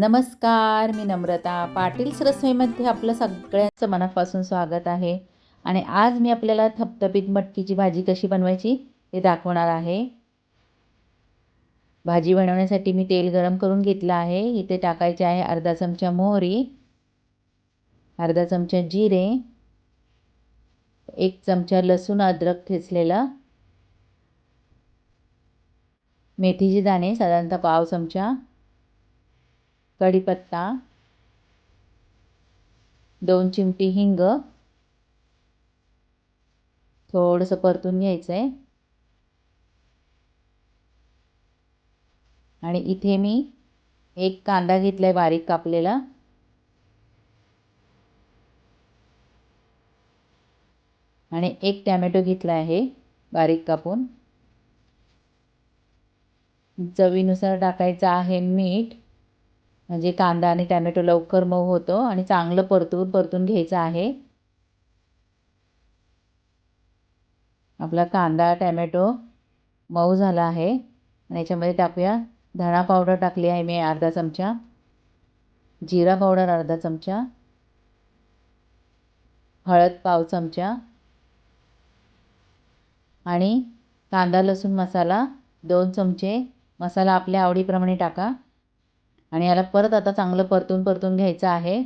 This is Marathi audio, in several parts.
नमस्कार मी नम्रता. पाटील रसोईमध्ये आपलं सगळ्यांचं मनापासून स्वागत आहे. आणि आज मी आपल्याला थपथपीत मटकीची भाजी कशी बनवायची हे दाखवणार आहे. भाजी बनवण्यासाठी मी तेल गरम करून घेतलं आहे. इथे टाकायचे आहे अर्धा चमचा मोहरी अर्धा चमचा जिरे एक चमचा लसूण अद्रक ठेचलेलं मेथीचे दाणे साधारणतः पाव चमचा कढीपत्ता दोन चिमटी हिंग थोडंसं परतून घ्यायचं आहे आणि इथे मी एक कांदा घेतला आहे बारीक कापलेला. आणि एक टॅमॅटो घेतला आहे बारीक कापून. चवीनुसार टाकायचं आहे मीठ. म्हणजे कांदा आणि टॅमॅटो लवकर मऊ होतो आणि चांगलं परतून परतून घ्यायचं आहे. आपला कांदा टॅमॅटो मऊ झाला आहे. आणि याच्यामध्ये टाकूया धणा पावडर टाकली आहे मी अर्धा चमचा. जिरा पावडर अर्धा चमचा. हळद पाव चमचा. आणि कांदा लसूण मसाला दोन चमचे. मसाला आपल्या आवडीप्रमाणे टाका. आणि याला परत आता चांगलं परतून परतून घ्यायचं आहे.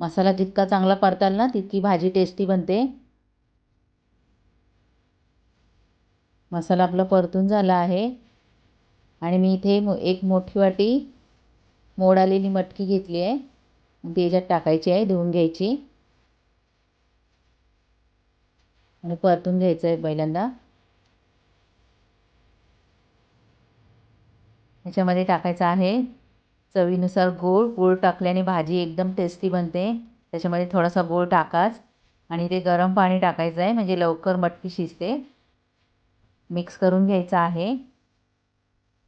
मसाला जितका चांगला परताल ना तितकी भाजी टेस्टी बनते. मसाला आपला परतून झाला आहे. आणि मी इथे एक मोठी वाटी मोड आलेली मटकी घेतली आहे. ती याच्यात टाकायची आहे धुवून घ्यायची. आणि परतून घ्यायचं आहे पहिल्यांदा. ह्याच्यामध्ये टाकायचं आहे. चवीनुसार गूळ गूळ टाकल्याने भाजी एकदम टेस्टी बनते. त्याच्यामध्ये थोडासा गूळ टाकाच आणि ते गरम पाणी टाकायचं आहे म्हणजे लवकर मटकी शिजते. मिक्स करून घ्यायचं आहे.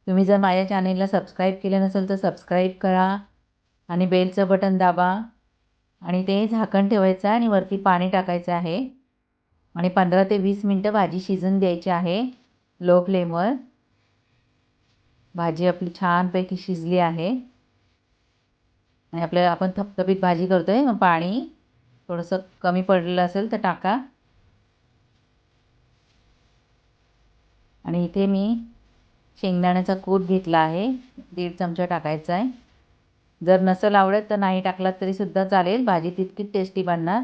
तुम्ही जर माझ्या चॅनेलला सबस्क्राईब केलं नसेल तर सबस्क्राईब करा आणि बेलचं बटन दाबा आणि ते झाकण ठेवायचं आणि वरती पाणी टाकायचं आहे. आणि पंधरा ते वीस मिनटं भाजी शिजून द्यायची आहे लो फ्लेमवर भाजी आपली छानपैकी शिजली आहे. आणि आपल्याला आपण थपथपीत भाजी करतो आहे मग पाणी थोडंसं कमी पडलेलं असेल तर टाका. आणि इथे मी शेंगदाण्याचा कूट घेतला आहे दीड चमचा टाकायचा आहे. जर नसेल आवडत तर नाही टाकलात तरीसुद्धा चालेल भाजी तितकीच टेस्टी बनणार.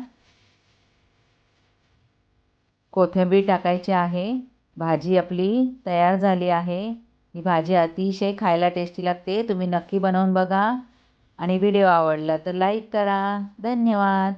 कोथिंबीर टाकायची आहे भाजी आपली तयार झाली आहे. ही भाजी अतिशय खायला टेस्टी लागते तुम्ही नक्की बनवून बघा. आणि व्हिडिओ आवडला तर लाईक करा. धन्यवाद.